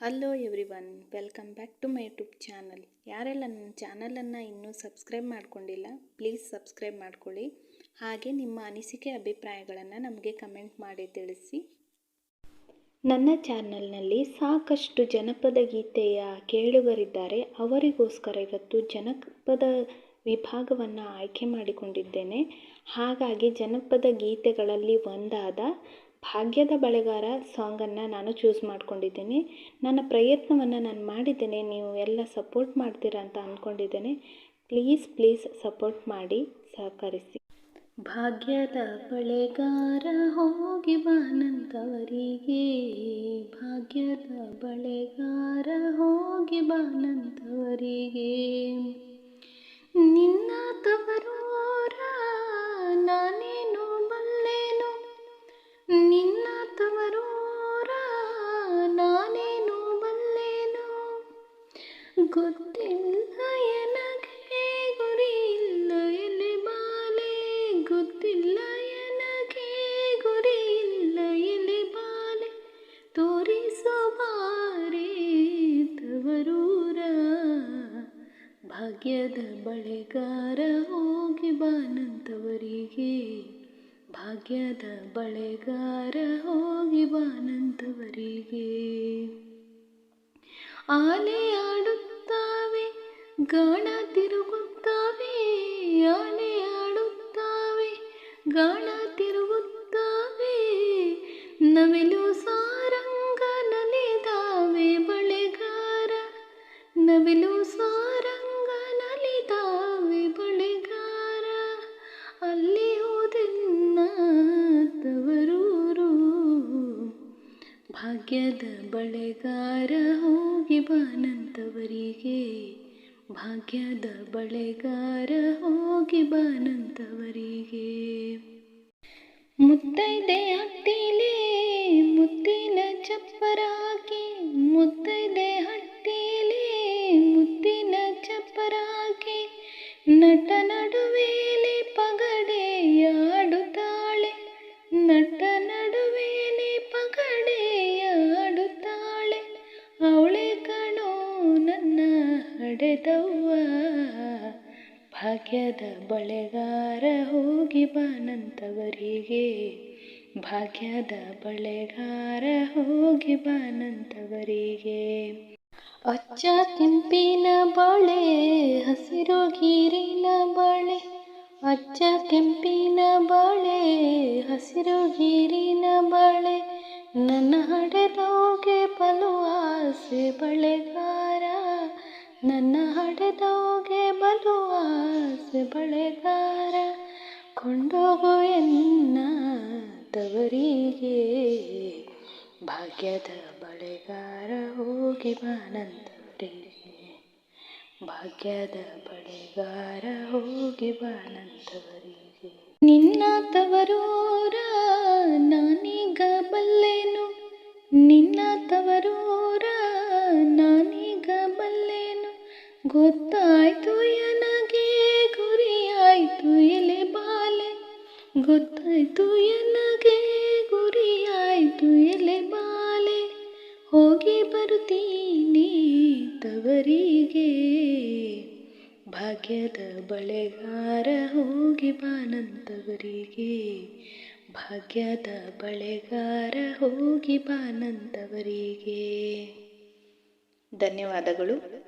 Hello everyone welcome back to my YouTube channel ಯಾರೆಲ್ಲ ನನ್ನ ಚಾನಲನ್ನು ಇನ್ನೂ ಸಬ್ಸ್ಕ್ರೈಬ್ ಮಾಡ್ಕೊಂಡಿಲ್ಲ ಪ್ಲೀಸ್ ಸಬ್ಸ್ಕ್ರೈಬ್ ಮಾಡ್ಕೊಳ್ಳಿ. ಹಾಗೆ ನಿಮ್ಮ ಅನಿಸಿಕೆ ಅಭಿಪ್ರಾಯಗಳನ್ನು ನಮಗೆ ಕಮೆಂಟ್ ಮಾಡಿ ತಿಳಿಸಿ. ನನ್ನ ಚಾನಲ್ನಲ್ಲಿ ಸಾಕಷ್ಟು ಜನಪದ ಗೀತೆಯ ಕೇಳುಗರಿದ್ದಾರೆ. ಅವರಿಗೋಸ್ಕರ ಇವತ್ತು ಜನಪದ ವಿಭಾಗವನ್ನು ಆಯ್ಕೆ ಮಾಡಿಕೊಂಡಿದ್ದೇನೆ. ಹಾಗಾಗಿ ಜನಪದ ಗೀತೆಗಳಲ್ಲಿ ಒಂದಾದ ಭಾಗ್ಯದ ಬಳೆಗಾರ ಸಾಂಗನ್ನು ನಾನು ಚೂಸ್ ಮಾಡ್ಕೊಂಡಿದ್ದೀನಿ. ನನ್ನ ಪ್ರಯತ್ನವನ್ನು ನಾನು ಮಾಡಿದ್ದೇನೆ, ನೀವು ಎಲ್ಲ ಸಪೋರ್ಟ್ ಮಾಡ್ತೀರಾ ಅಂತ ಅಂದ್ಕೊಂಡಿದ್ದೇನೆ ಪ್ಲೀಸ್ ಪ್ಲೀಸ್ ಸಪೋರ್ಟ್ ಮಾಡಿ, ಸಹಕರಿಸಿ. ಭಾಗ್ಯದ ಬಳೆಗಾರ ಹೋಗಿ ಬಾನಂತವರಿಗೆ ಭಾಗ್ಯದ ಬಳೆಗಾರ ಹೋಗಿ ಬಾನಂತವರಿಗೆ ನಿನ್ನ ತವರೂರ ಗೊತ್ತಿಲ್ಲ ಎನಗೆ ಗುರಿ ಇಲ್ಲ ಎಲೆ ಬಾಲೆ ಗೊತ್ತಿಲ್ಲ ಎನಗೆ ಗುರಿ ಇಲ್ಲ ಎಲೆ ಬಾಲೆ ತೋರಿಸೋ ಬಾರೆ ತವರೂರ ಭಾಗ್ಯದ ಬಳೆಗಾರ ಹೋಗಿ ಬಾನಂತವರಿಗೆ ಭಾಗ್ಯದ ಬಳೆಗಾರ ಹೋಗಿ ಬಾನಂತವರಿಗೆ ಆಲೆ ಆಡುತ್ತಾವೆ ಗಾಣ ತಿರುಗುತ್ತಾವೆ ಆನೆ ಆಡುತ್ತಾವೆ, ಗಾಣ ತಿರುಗುತ್ತಾವೆ, ನವಿಲು ಸಾರಂಗ ನಲಿದಾವೆ ಬಳೆಗಾರ, ನವಿಲು ಸಾರಂಗ ನಲಿದಾವೆ ಬಳೆಗಾರ. ಅಲ್ಲಿ ಹೋದೆನ್ನ ತವರೂರು, ಭಾಗ್ಯದ ಬಳೆಗಾರ ಹೋಗಿ ಬಾನಂತವರಿಗೆ. ಭಾಗ್ಯದ ಬಳೆಗಾರ ಹೋಗಿ ಬಾನಂತವರಿಗೆ. ಮುತ್ತೈದೆ ಹಟ್ಟಿಲಿ ಮುತ್ತಿನ ಚಪ್ಪರಾಗಿ ಮುತ್ತೈದೆ ಹಟ್ಟಿಲೆ ಮುತ್ತಿನ ಚಪ್ಪರಾಗಿ ನಟ ನಡುವೇಲಿ ಪಗಡೆಯಾಡುತ್ತಾಳೆ ನಟ ನಡುವೇಲಿ ಪಗಡೆಯಾಡುತ್ತಾಳೆ ಅವಳೆ ಕಣೋ ನನ್ನ ಹಡೆದವ್ವ ಭಾಗ್ಯದ ಬಳೆಗಾರ ಹೋಗಿ ಬಾನಂತವರಿಗೆ ಭಾಗ್ಯದ ಬಳೆಗಾರ ಹೋಗಿ ಬಾನಂತವರಿಗೆ ಅಚ್ಚ ಕೆಂಪಿನ ಬಳೆ, ಹಸಿರು ಗೀರಿನ ಬಳೆ. ಅಚ್ಚ ಕೆಂಪಿನ ಬಳೆ, ಹಸಿರು ಗೀರಿನ ಬಳೆ. ನನ್ನ ಹಡೆದೋಗೆ ಬಲು ಆಸೆ ಬಳೆಗಾರ ನನ್ನ ಹಡೆದೋಗೆ ಬಲು ಆಸೆ ಬಳೆಗಾರ, ಕೊಂಡೋಗು ಎನ್ನ ತವರಿಗೆ. ಭಾಗ್ಯದ ಬಳೆಗಾರ ಹೋಗಿ ಬಾನಂತವರಿಗೆ ಭಾಗ್ಯದ ಬಳೆಗಾರ ಹೋಗಿ ಬಾನಂತವರಿಗೆ. ನಿನ್ನ ತವರೂರ ಗೊತ್ತಾಯ್ತು ಎನಗೆ, ಗುರಿಯಾಯ್ತು ಎಲೆ ಬಾಲೆ. ಗೊತ್ತಾಯ್ತು ಎನಗೆ, ಗುರಿಯಾಯ್ತು ಎಲೆ ಬಾಲೆ. ಹೋಗಿ ಬರುತ್ತೀನಿ ತವರಿಗೆ. ಭಾಗ್ಯದ ಬಳೆಗಾರ ಹೋಗಿ ಬಾನಂತವರಿಗೆ. ಭಾಗ್ಯದ ಬಳೆಗಾರ ಹೋಗಿ ಬಾನಂತವರಿಗೆ. ಧನ್ಯವಾದಗಳು.